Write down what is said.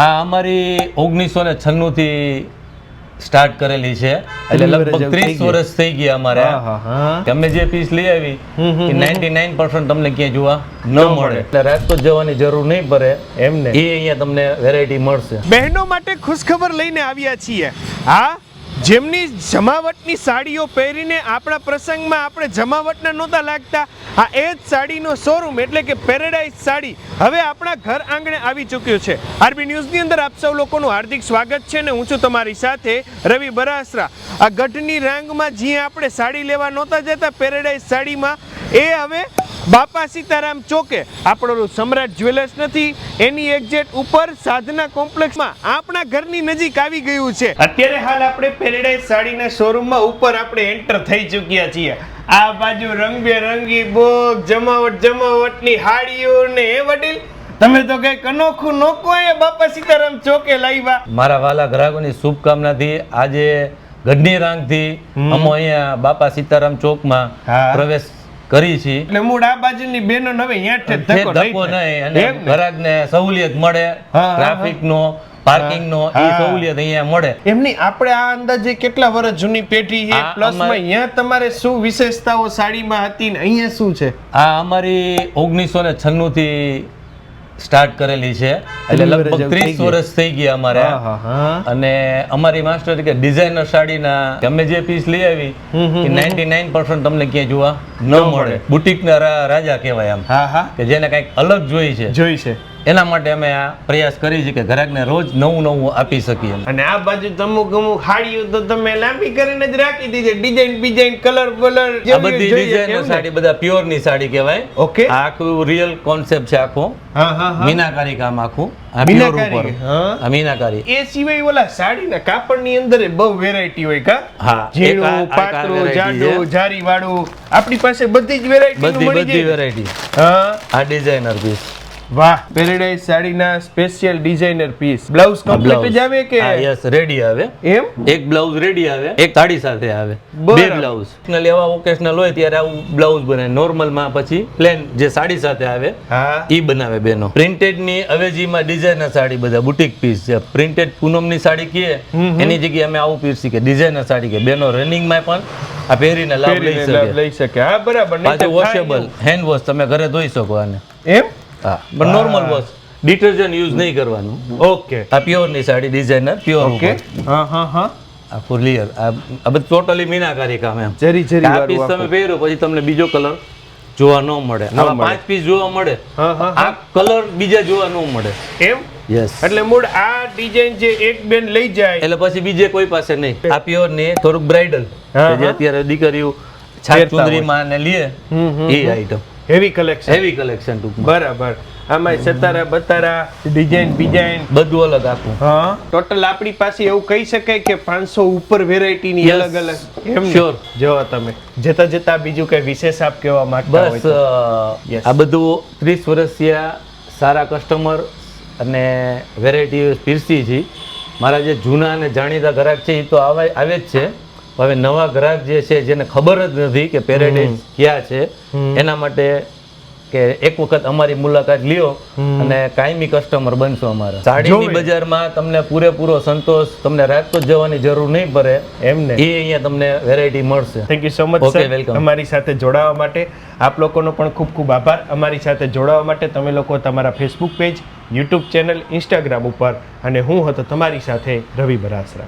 આ અમારી ઓગણીસો ને છન્નું થી સ્ટાર્ટ કરેલી છે. એટલે લગભગ ત્રીસ વર્ષ થઈ ગયા અમારે. અમે જે પીસ લઈ આવી નાઇન્ટી નાઇન તમને ક્યાંય જોવા ન મળે. એટલે રાજકોટ જવાની જરૂર નહીં પડે એમને. એ અહીંયા તમને વેરાયટી મળશે. બહેનો માટે ખુશખબર લઈને આવ્યા છીએ. હા જેમની જમાવટની સાડીઓ પહેરીને આપણા પ્રસંગમાં આપણે જમાવટના નહોતા લાગતા આ એ જ સાડીનો શોરૂમ એટલે કે પેરેડાઇઝ સાડી હવે આપણા ઘર આંગણે આવી ચૂક્યું છે. આરબી ન્યૂઝની અંદર આપ સૌ લોકોનું હાર્દિક સ્વાગત છે ને હું છું તમારી સાથે રવિ બરાસરા. આ ગઢની રાંગમાં જ્યાં આપણે સાડી લેવા નહોતા જતા પેરેડાઇઝ સાડીમાં, એ હવે બાપા સીતારામ ચોકે આપણો સમ્રાટ જ્વેલર્સ નથી, એની એક્ઝેટ ઉપર સાધના કોમ્પ્લેક્સમાં આપણા ઘરની નજીક આવી ગયું છે. અત્યારે હાલ આપણે પેરેડાઇઝ સાડીના શોરૂમમાં ઉપર આપણે એન્ટર થઈ ચૂક્યા છીએ. આ બાજુ રંગબેરંગી બોગ જમાવટ જમાવટની હાડીઓ ને એ વડીલ. તમે તો કઈ કનોખું નોકો એ બાપા સીતારામ ચોકે લાવ્યા મારા વાલા ગ્રાહકોની શુભકામનાથી આજે ગઢની રાંગથી અમો અહીંયા બાપા સીતારામ ચોકમાં. પ્રવેશ કરી છે એટલે મૂળ આ બાજુની બહેનો હવે અહીંયા ધક્કો નહીં અને? ગ્રાહકને સહુલિયત મળે હા, હા, ટ્રાફિક નો પાર્કિંગ નો એ સહુલિયત અહીંયા મળે. એમની આપણે આ અંદાજે કેટલા વર્ષ જૂની પેઢી છે? પ્લસમાં અહીંયા તમારે શું વિશેષતાઓ સાડીમાં હતી ને અહીંયા શું છે? આ અમારી ઓગણીસો ને છન્નું થી સ્ટાર્ટ કરેલી છે. એટલે લગભગ ત્રીસ. વર્ષ થઈ ગયા અમારે. અને અમારી માસ્ટર કે ડિઝાઇનર સાડીના અમે જે પીસ લઈ આવી એ નાઇન્ટી નાઇન તમને ક્યાંય જોવા ન મળે. બુટીકના રાજા કહેવાય આમ. કે જેને કંઈક અલગ જોઈ છે. જોઈ છે. એના માટે અમે આ પ્રયાસ કરી છે કે ગ્રાહકને રોજ નવું નવું આપી શકીએ. અને આ બાજુ અમુક અમુક હાડીઓ તો તમે લાંબી કરીને જ રાખી દીધી. ડિઝાઇન ડિઝાઇન કલર બલર આ બધી ડિઝાઇન સાડી બધા પ્યોરની સાડી કહેવાય. ઓકે આ આખું રિયલ કોન્સેપ્ટ છે આખો. મીનાકારી કામ આખું. મીનાકારી, એ સિવાય ઓલા સાડીના કાપડની અંદર બહુ વેરાયટી હોય કા? હા, ઝીણું પાતળું જાડું જારી વાળું આપણી પાસે બધી જ વેરાયટી બધી બધી વેરાયટી હા. આ ડિઝાઇનર પીસ વાહ. Paradise સાડીના special designer piece blouse complete જ આવે કે યસ રેડી આવે. એમ? એક બ્લાઉઝ રેડી આવે એક સાડી સાથે આવે. બે બ્લાઉઝ એવા ઓકેશનલ હોય ત્યારે આવું બ્લાઉઝ બને. નોર્મલમાં પછી પ્લેન જે સાડી સાથે આવે હા. ઈ બનાવે બેનો. પ્રિન્ટેડની અવેજીમાં ડિઝાઇનર સાડી બધા બુટીક પીસ છે. પ્રિન્ટેડ પૂનમની સાડી કીએ એની જગ્યાએ અમે આવું પીસ કે ડિઝાઇનર સાડી કે બેનો રનિંગમાં પણ આ પહેરીને લાભ લઈ શકે. લઈ શકે. હા બરાબર. પાછું વોશેબલ હેન્ડ વોશ તમે ઘરે ધોઈ શકો આને. એમ? હા. પણ નોર્મલ વોશ ડિટર્જન્ટ યુઝ નહીં કરવાનું. ઓકે. આ પ્યોરની સાડી ડિઝાઇનર પ્યોર ઓકે. હા હા હા. આ ક્લિયર આ આ બધું ટોટલી મીનાકારી કામ એમ. જરી જરી આ પીસ તમે પહેરો પછી તમને બીજો કલર જોવા ન મળે. આવા પાંચ પીસ જોવા મળે. આ કલર બીજા જોવા ન મળે. એમ? યસ એટલે મૂળ આ ડિઝાઇન જે એક બેન લઈ જાય. એટલે પછી બીજે કોઈ પાસે નહીં. આ પ્યોર ને થોડુંક બ્રાઇડલ જે અત્યારે દીકરીઓ છાપ. ચુંદરીમાં ને લે એ item heavy collection heavy collection ટૂંકમાં. બરાબર. આમાં સતારા બતારા ડિઝાઇન ડિઝાઇન બધું અલગ આખું હા? ટોટલ આપણી પાસે એવું કહી શકાય કે પાંચસો ઉપર વેરાયટીની. અલગ અલગ. એમ શ્યોર. જો તમે. જતા જતા બીજું કઈ વિશેષ આપ કહેવા માંગતા બસ. આ બધું ત્રીસ વર્ષીય સારા કસ્ટમર અને વેરાયટી પીરસી છે. મારા જે જૂના અને જાણીતા ગ્રાહક છે એ તો આવે આવે જ છે. હવે નવા ગ્રાહક જે છે જેને ખબર જ નથી કે પેરેડાઇઝ ક્યાં છે એના માટે કે એક વખત અમારી મુલાકાત લ્યો અને કાયમી કસ્ટમર બનશો અમારા. સાડીની બજારમાં તમને પૂરેપૂરો સંતોષ તમને રાજકોટ જવાની જરૂર નહીં પડે. એમ ને. એ અહીંયા તમને વેરાયટી મળશે. Thank you so much sir welcome અમારી સાથે જોડાવા માટે આપ લોકોનો પણ ખૂબ ખૂબ આભાર. અમારી સાથે જોડાવા માટે તમે લોકો તમારા Facebook page YouTube channel Instagram ઉપર. અને હું હતો તમારી સાથે રવિ બરાસરા.